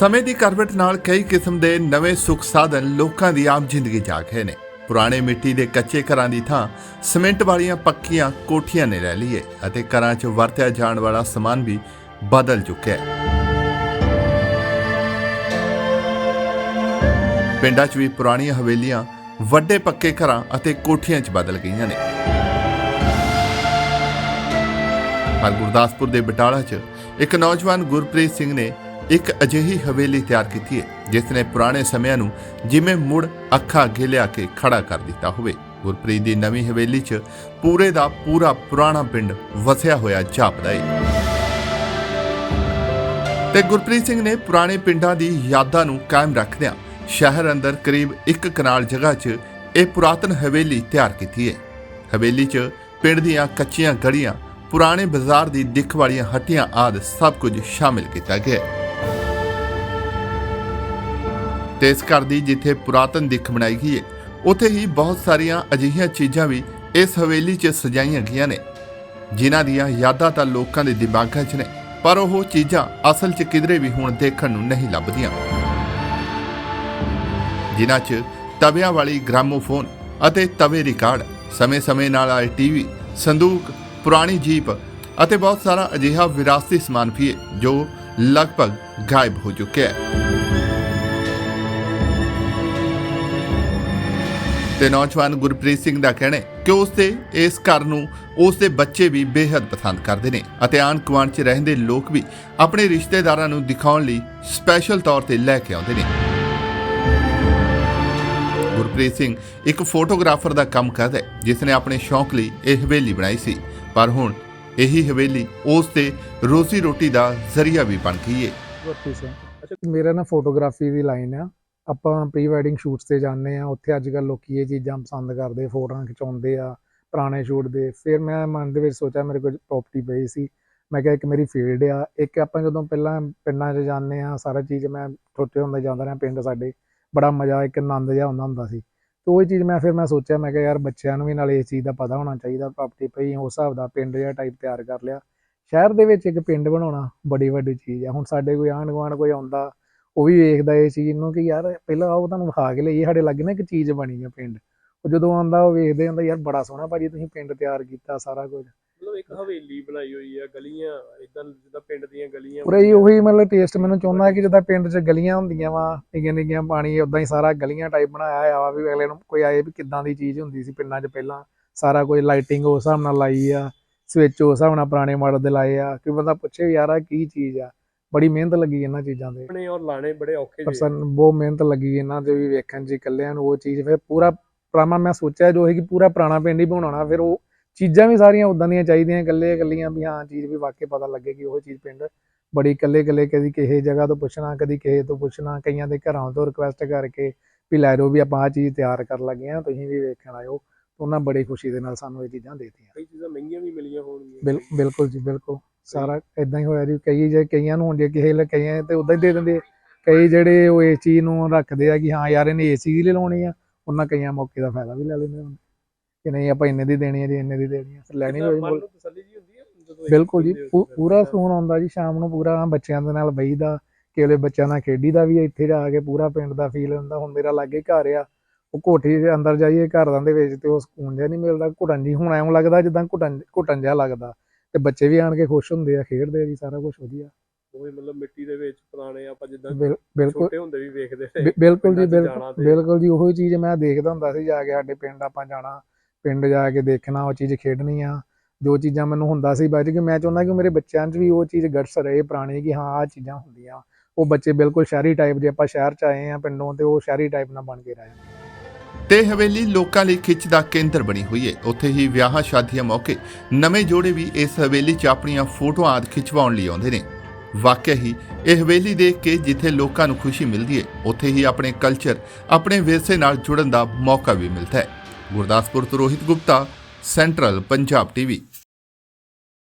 ਸਮੇਂ ਦੀ ਕਰਵਟ ਨਾਲ ਕਈ ਕਿਸਮ ਦੇ ਨਵੇਂ ਸੁੱਖ ਸਾਧਨ ਲੋਕਾਂ ਦੀ ਆਮ ਜ਼ਿੰਦਗੀ ਜਾ ਗਏ ਨੇ। ਪੁਰਾਣੇ ਮਿੱਟੀ ਦੇ ਕੱਚੇ ਘਰਾਂ ਦੀ ਥਾਂ, ਸੀਮੈਂਟ ਵਾਲੀਆਂ ਪੱਕੀਆਂ ਕੋਠੀਆਂ ਨੇ ਲੈ ਲਈਏ ਅਤੇ ਘਰਾਂ 'ਚ ਵਰਤਿਆ ਜਾਣ ਵਾਲਾ ਸਮਾਨ ਵੀ ਬਦਲ ਚੁੱਕਿਆ ਹੈ। ਪਿੰਡਾਂ 'ਚ ਵੀ ਪੁਰਾਣੀਆਂ ਹਵੇਲੀਆਂ, ਵੱਡੇ ਪੱਕੇ ਘਰਾਂ ਅਤੇ ਕੋਠੀਆਂ 'ਚ ਬਦਲ ਗਈਆਂ ਨੇ। ਪਰ ਗੁਰਦਾਸਪੁਰ ਦੇ ਬਟਾਲਾ 'ਚ ਇੱਕ ਨੌਜਵਾਨ ਗੁਰਪ੍ਰੀਤ ਸਿੰਘ ਨੇ ਇੱਕ ਅਜਿਹੀ ਹਵੇਲੀ ਤਿਆਰ ਕੀਤੀ ਹੈ, ਜਿਸ ਨੇ ਪੁਰਾਣੇ ਸਮਿਆਂ ਨੂੰ ਜਿਵੇਂ ਮੁੜ ਅੱਖਾਂ ਅੱਗੇ ਲਿਆ ਕੇ ਖੜਾ ਕਰ ਦਿੱਤਾ ਹੋਵੇ। ਗੁਰਪ੍ਰੀਤ ਦੀ ਨਵੀਂ ਹਵੇਲੀ 'ਚ ਪੂਰੇ ਦਾ ਪੂਰਾ ਪੁਰਾਣਾ ਪਿੰਡ ਵਸਿਆ ਹੋਇਆ ਜਾਪਦਾ ਏ। ਤੇ ਗੁਰਪ੍ਰੀਤ ਸਿੰਘ ਨੇ ਪੁਰਾਣੇ ਪਿੰਡਾਂ ਦੀ ਯਾਦਾਂ ਨੂੰ ਕਾਇਮ ਰੱਖਦਿਆਂ ਸ਼ਹਿਰ ਅੰਦਰ ਕਰੀਬ 1 ਕਨਾਲ ਜਗ੍ਹਾ 'ਚ ਇਹ ਪੁਰਾਤਨ ਹਵੇਲੀ ਤਿਆਰ ਕੀਤੀ ਹੈ ਹਵੇਲੀ 'ਚ ਪਿੰਡ ਦੀਆਂ ਕੱਚੀਆਂ ਗਲੀਆਂ, ਪੁਰਾਣੇ ਬਾਜ਼ਾਰ ਦੀ ਦਿੱਖ ਵਾਲੀਆਂ ਹੱਟੀਆਂ ਆਦਿ ਸਭ ਕੁਝ ਸ਼ਾਮਿਲ ਕੀਤਾ ਗਿਆ ਹੈ ਤੇ ਇਸ ਘਰ ਦੀ ਜਿੱਥੇ ਪੁਰਾਤਨ ਦਿੱਖ ਬਣਾਈ ਗਈ ਹੈ ਉੱਥੇ ਹੀ ਬਹੁਤ ਸਾਰੀਆਂ ਅਜਿਹੀਆਂ ਚੀਜ਼ਾਂ ਵੀ ਇਸ ਹਵੇਲੀ 'ਚ ਸਜਾਈਆਂ ਗਈਆਂ ਨੇ, ਜਿਨ੍ਹਾਂ ਦੀਆਂ ਯਾਦਾਂ ਤਾਂ ਲੋਕਾਂ ਦੇ ਦਿਮਾਗਾਂ 'ਚ ਨੇ, ਪਰ ਉਹ ਚੀਜ਼ਾਂ ਅਸਲ 'ਚ ਕਿਧਰੇ ਵੀ ਹੁਣ ਦੇਖਣ ਨੂੰ ਨਹੀਂ ਲੱਭਦੀਆਂ। ਜਿਨ੍ਹਾਂ 'ਚ ਤਵਿਆਂ ਵਾਲੀ ਗ੍ਰਾਮੋਫੋਨ ਅਤੇ ਤਵੇ ਰਿਕਾਰਡ, ਸਮੇਂ-ਸਮੇਂ ਨਾਲ ਆਏ ਟੀਵੀ, ਸੰਦੂਕ, ਪੁਰਾਣੀ ਜੀਪ ਅਤੇ ਬਹੁਤ ਸਾਰਾ ਅਜਿਹਾ ਵਿਰਾਸਤੀ ਸਮਾਨ ਵੀ ਹੈ ਜੋ ਲਗਭਗ ਗਾਇਬ ਹੋ ਚੁੱਕਿਆ ਹੈ। ਤੇ ਨੌਜਵਾਨ ਗੁਰਪ੍ਰੀਤ ਸਿੰਘ ਦਾ ਕਹਿਣਾ ਹੈ ਕਿ ਉਸ ਦੇ, ਇਸ ਘਰ ਨੂੰ ਉਸ ਦੇ ਬੱਚੇ ਵੀ ਬੇहद ਪਸੰਦ ਕਰਦੇ ਨੇ ਅਤੇ ਆਣ ਗੁਆਂਢ 'ਚ ਰਹਿੰਦੇ ਲੋਕ ਵੀ ਆਪਣੇ ਰਿਸ਼ਤੇਦਾਰਾਂ ਨੂੰ ਦਿਖਾਉਣ ਲਈ ਸਪੈਸ਼ਲ ਤੌਰ ਤੇ ਲੈ ਕੇ ਆਉਂਦੇ ਨੇ। ਗੁਰਪ੍ਰੀਤ ਸਿੰਘ ਇੱਕ ਫੋਟੋਗ੍ਰਾਫਰ ਦਾ ਕੰਮ ਕਰਦਾ ਹੈ, ਜਿਸ ਨੇ ਆਪਣੇ ਸ਼ੌਂਕ ਲਈ ਇਹ ਹਵੇਲੀ ਬਣਾਈ ਸੀ। ਪਰ ਹੁਣ ਇਹੀ ਹਵੇਲੀ ਉਸ ਦੇ ਰੋਜ਼ੀ ਰੋਟੀ ਦਾ ਜ਼ਰੀਆ ਵੀ ਬਣ ਗਈ ਹੈ। ਗੁਰਪ੍ਰੀਤ ਸਿੰਘ, ਅੱਛਾ, ਮੇਰਾ ਨਾ ਫੋਟੋਗ੍ਰਾਫੀ ਦੀ ਲਾਈਨ ਆ। ਆਪਾਂ ਪ੍ਰੀ ਵੈਡਿੰਗ ਸ਼ੂਟਸ ਤੇ ਜਾਂਦੇ ਆ ਉੱਥੇ ਅੱਜ ਕੱਲ ਲੋਕੀ ਇਹ ਚੀਜ਼ਾਂ ਪਸੰਦ ਕਰਦੇ, ਫੋਟੋਆਂ ਖਿਚਾਉਂਦੇ ਆ, ਪੁਰਾਣੇ ਸ਼ੂਟ ਦੇ। ਫਿਰ ਮੈਂ ਮਨ ਦੇ ਵਿੱਚ ਸੋਚਿਆ ਮੇਰੇ ਕੋਲ ਪ੍ਰਾਪਰਟੀ ਪਈ ਸੀ। ਮੈਂ ਕਿਹਾ ਇੱਕ ਮੇਰੀ ਫੀਲਡ ਆ, ਇੱਕ ਆਪਾਂ ਜਦੋਂ ਪਹਿਲਾਂ ਪਿੰਡਾਂ 'ਚ ਜਾਂਦੇ ਆ ਸਾਰਾ ਚੀਜ਼ ਮੈਂ ਛੋਟੇ ਹੁੰਦੇ ਜਾਂਦਾ ਰਿਹਾ ਪਿੰਡ ਸਾਡੇ, ਬੜਾ ਮਜ਼ਾ, ਇੱਕ ਆਨੰਦ ਜਿਹਾ ਹੁੰਦਾ ਹੁੰਦਾ ਸੀ। ਤੇ ਉਹ ਚੀਜ਼ ਮੈਂ ਫਿਰ ਮੈਂ ਸੋਚਿਆ, ਮੈਂ ਕਿਹਾ ਯਾਰ ਬੱਚਿਆਂ ਨੂੰ ਵੀ ਨਾਲ ਇਸ ਚੀਜ਼ ਦਾ ਪਤਾ ਹੋਣਾ ਚਾਹੀਦਾ ਪ੍ਰਾਪਰਟੀ ਪਈ, ਉਸ ਹਿਸਾਬ ਦਾ ਪਿੰਡ ਜਿਹਾ ਟਾਈਪ ਤਿਆਰ ਕਰ ਲਿਆ। ਸ਼ਹਿਰ ਦੇ ਵਿੱਚ ਇੱਕ ਪਿੰਡ ਬਣਾਉਣਾ ਬੜੀ ਵੱਡੀ ਚੀਜ਼ ਆ। ਹੁਣ ਸਾਡੇ ਕੋਈ ਆਂਢ ਗੁਆਂਢ ਕੋਈ ਆਉਂਦਾ ਉਹ ਵੀ ਵੇਖਦਾ ਇਹ ਚੀਜ਼ ਨੂੰ ਕਿ ਯਾਰ ਪਹਿਲਾਂ ਆਓ ਤੁਹਾਨੂੰ ਵਿਖਾ ਕੇ ਲਈਏ ਸਾਡੇ ਲਾਗੇ ਨਾ ਇੱਕ ਚੀਜ਼ ਬਣੀ ਆ ਪਿੰਡ। ਉਹ ਜਦੋਂ ਆਉਂਦਾ ਉਹ ਵੇਖਦੇ ਹੁੰਦਾ ਯਾਰ ਬੜਾ ਸੋਹਣਾ ਭਾਜੀ ਤੁਸੀਂ ਪਿੰਡ ਤਿਆਰ ਕੀਤਾ ਸਾਰਾ ਕੁਝ। ਮਤਲਬ ਇੱਕ ਹਵੇਲੀ ਬਣਾਈ ਹੋਈ ਆ ਗਲੀਆਂ ਇਦਾਂ ਜਿੱਦਾਂ ਪਿੰਡ ਦੀਆਂ ਗਲੀਆਂ ਪੂਰਾ ਹੀ ਉਹੀ ਮਤਲਬ ਟੇਸਟ ਮੈਨੂੰ ਚਾਹੁੰਦਾ ਕਿ ਜਿੱਦਾਂ ਪਿੰਡ 'ਚ ਗਲੀਆਂ ਹੁੰਦੀਆਂ ਵਾ ਨਿੱਕੀਆਂ ਨਿੱਕੀਆਂ ਪਾਣੀ ਉਦਾਂ ਹੀ ਸਾਰਾ ਗਲੀਆਂ ਟਾਈਪ ਬਣਾਇਆ ਹੋਇਆ ਵਾ ਵੀ ਅਗਲੇ ਨੂੰ ਕੋਈ ਆਏ ਵੀ ਕਿੱਦਾਂ ਦੀ ਚੀਜ਼ ਹੁੰਦੀ ਸੀ ਪਿੰਡਾਂ 'ਚ ਪਹਿਲਾਂ। ਸਾਰਾ ਕੁਝ ਲਾਈਟਿੰਗ ਉਸ ਹਿਸਾਬ ਨਾਲ ਲਾਈ ਆ ਸਵਿਚ ਉਸ ਹਿਸਾਬ ਨਾਲ ਪੁਰਾਣੇ ਮਾਡਲ ਦੇ ਲਾਏ ਆ ਕਿ ਬੰਦਾ ਪੁੱਛੇ ਯਾਰ ਆ ਕੀ ਚੀਜ਼ ਆ। ਬੜੀ ਮਿਹਨਤ ਲੱਗੀ ਇਹਨਾਂ ਚੀਜ਼ਾਂ ਤੇ। ਆਪਣੇ ਔਰ ਲਾਣੇ ਬੜੇ ਔਖੇ ਜਿਹੇ। ਪਰਸਨ ਬਹੁਤ ਮਿਹਨਤ ਲੱਗੀ ਇਹਨਾਂ ਤੇ ਵੀ ਵੇਖਣ ਚ ਇਕੱਲਿਆਂ ਨੂੰ ਉਹ ਚੀਜ਼ ਫਿਰ ਪੂਰਾ ਪੁਰਾਣਾ ਮੈਂ ਸੋਚਿਆ ਜੋ ਹੈ ਕਿ ਪੂਰਾ ਪੁਰਾਣਾ ਪਿੰਡ ਹੀ ਬਣਾਉਣਾ ਫਿਰ ਉਹ ਚੀਜ਼ਾਂ ਵੀ ਸਾਰੀਆਂ ਉਦਾਂ ਦੀਆਂ ਚਾਹੀਦੀਆਂ ਇਕੱਲੇ ਇਕੱਲੀਆਂ ਵੀ ਹਾਂ ਚੀਜ਼ ਵੀ ਵਾਕਈ ਪਤਾ ਲੱਗੇ ਕਿ ਉਹ ਚੀਜ਼ ਪਿੰਡ ਬੜੀ ਇਕੱਲੇ ਇਕੱਲੇ ਕਦੀ ਕਿਸੇ ਜਗ੍ਹਾ ਤੋਂ ਪੁੱਛਣਾ ਕਦੀ ਕਿਸੇ ਤੋਂ ਪੁੱਛਣਾ ਕਈਆਂ ਦੇ ਘਰਾਂ ਤੋਂ ਰਿਕੁਐਸਟ ਕਰਕੇ ਵੀ ਲੈ ਜਾਓ ਵੀ ਆਪਾਂ ਆ ਚੀਜ਼ ਤਿਆਰ ਕਰਨ ਲੱਗੇ ਆ ਤੁਸੀਂ ਵੀ ਵੇਖਣ ਆਇਓ। ਉਹਨਾਂ ਬੜੀ ਖੁਸ਼ੀ ਦੇ ਨਾਲ ਸਾਨੂੰ ਇਹ ਚੀਜ਼ਾਂ ਦੇਤੀਆਂ। ਕਈ ਚੀਜ਼ਾਂ ਮਹਿੰਗੀਆਂ ਵੀ ਮਿਲੀਆਂ ਹੋਣਗੀਆਂ। ਬਿਲ ਬਿਲਕੁਲ ਜੀ ਬਿਲਕੁਲ। ਸਾਰਾ ਇਦਾਂ ਹੀ ਹੋਇਆ ਜੀ। ਕਈ ਜੇ ਕਈਆਂ ਨੂੰ ਜੇ ਕਿਸੇ ਲੈ ਕਈਆਂ ਤੇ ਉਦਾਂ ਹੀ ਦੇ ਦਿੰਦੇ। ਕਈ ਜਿਹੜੇ ਉਹ ਇਸ ਚੀਜ਼ ਨੂੰ ਰੱਖਦੇ ਆ ਕਿ ਹਾਂ ਯਾਰ ਇਹਨੇ ਏਸੀ ਦੀ ਲਾਉਣੀ ਆ ਉਹਨਾਂ ਕਈਆਂ ਮੌਕੇ ਦਾ ਫਾਇਦਾ ਵੀ ਲੈ ਲੈਂਦੇ ਹੁੰਦੇ ਕਿ ਨਹੀਂ ਆਪਾਂ ਇੰਨੇ ਦੀ ਦੇਣੀ ਆ ਜੀ ਇੰਨੇ ਦੀ ਦੇਣੀ ਆ। ਫਿਰ ਲੈਣੀ ਹੋਈ ਮਨ ਨੂੰ ਤਸੱਲੀ ਜੀ ਹੁੰਦੀ ਹੈ ਜਦੋਂ ਇਹ ਬਿਲਕੁਲ ਜੀ। ਦੇ- ਪੂਰਾ ਸਕੂਨ ਆਉਂਦਾ ਜੀ ਸ਼ਾਮ ਨੂੰ ਪੂਰਾ ਬੱਚਿਆਂ ਦੇ ਨਾਲ ਬਈਦਾ ਕਿਹੜੇ ਬੱਚਿਆਂ ਨਾਲ ਖੇਡੀਦਾ ਵੀ ਆ, ਇੱਥੇ ਜਾ ਕੇ ਪੂਰਾ ਪਿੰਡ ਦਾ ਫੀਲ ਹੁੰਦਾ। ਹੁਣ ਮੇਰਾ ਲਾਗੇ ਘਰ ਆ ਉਹ ਕੋਠੀ ਦੇ ਅੰਦਰ ਜਾਈਏ ਘਰਾਂ ਦੇ ਵਿੱਚ ਤੇ ਉਹ ਸਕੂਨ ਜਿਹਾ ਨਹੀਂ ਮਿਲਦਾ। ਘੁਟਣ ਜੀ ਹੁਣ ਐਂ ਲੱਗਦਾ ਜਿੱਦਾਂ ਘੁਟਣ ਘੁਟਣ ਜਿਹਾ ਲੱਗਦਾ। ਤੇ ਬੱਚੇ ਵੀ ਆਣ ਕੇ ਖੁਸ਼ ਹੁੰਦੇ ਆ ਖੇਡਦੇ ਆ ਜੀ ਸਾਰਾ ਕੁਝ ਵਧੀਆ। ਉਹ ਮਤਲਬ ਮਿੱਟੀ ਦੇ ਵਿੱਚ ਪੁਰਾਣੇ ਆਪਾਂ ਜਿੱਦਾਂ ਛੋਟੇ ਹੁੰਦੇ ਵੀ ਵੇਖਦੇ ਸੀ ਬਿਲਕੁਲ ਜੀ ਬਿਲਕੁਲ ਜੀ ਉਹੀ ਚੀਜ਼ ਮੈਂ ਦੇਖਦਾ ਹੁੰਦਾ ਸੀ ਜਾ ਕੇ ਸਾਡੇ ਪਿੰਡ ਆਪਾਂ ਜਾਣਾ ਪਿੰਡ ਜਾ ਕੇ ਦੇਖਣਾ ਉਹ ਚੀਜ਼ ਖੇਡਣੀ ਆ ਜੋ ਚੀਜ਼ਾਂ ਮੈਨੂੰ ਹੁੰਦਾ ਸੀ ਬਾਅਦ ਕਿ ਮੈਂ ਚਾਹੁੰਦਾ ਕਿ ਮੇਰੇ ਬੱਚਿਆਂ 'ਚ ਵੀ ਉਹ ਚੀਜ਼ ਗਟਸ ਰਹੇ ਪੁਰਾਣੀ ਕਿ ਹਾਂ ਆ ਚੀਜ਼ਾਂ ਹੁੰਦੀਆਂ। ਉਹ ਬੱਚੇ ਬਿਲਕੁਲ ਸ਼ਹਿਰੀ ਟਾਈਪ ਜੇ ਆਪਾਂ ਸ਼ਹਿਰ 'ਚ ਆਏ ਆ ਪਿੰਡੋਂ ਤੇ ਉਹ ਸ਼ਹਿਰੀ ਟਾਈਪ ਨਾਲ ਬਣ ਕੇ ਰਹੇ ਤੇ ਹਵੇਲੀ ਲੋਕਾਂ ਲਈ ਖਿੱਚ ਦਾ ਕੇਂਦਰ ਬਣੀ ਹੋਈ ਹੈ ਉੱਥੇ ਹੀ ਵਿਆਹਾਂ ਸ਼ਾਦੀਆਂ ਮੌਕੇ ਨਵੇਂ ਜੋੜੇ ਵੀ ਇਸ ਹਵੇਲੀ 'ਚ ਆਪਣੀਆਂ ਫੋਟੋਆਂ ਆਦ ਖਿਚਵਾਉਣ ਲਈ ਆਉਂਦੇ ਨੇ। ਵਾਕਿਆ ਹੀ ਇਹ ਹਵੇਲੀ ਦੇਖ ਕੇ ਜਿੱਥੇ ਲੋਕਾਂ ਨੂੰ ਖੁਸ਼ੀ ਮਿਲਦੀ ਹੈ ਉੱਥੇ ਹੀ ਆਪਣੇ ਕਲਚਰ ਆਪਣੇ ਵਿਰਸੇ ਨਾਲ ਜੁੜਨ ਦਾ ਮੌਕਾ ਵੀ ਮਿਲਦਾ ਹੈ ਗੁਰਦਾਸਪੁਰ ਤੋਂ ਰੋਹਿਤ ਗੁਪਤਾ ਸੈਂਟਰਲ ਪੰਜਾਬ ਟੀਵੀ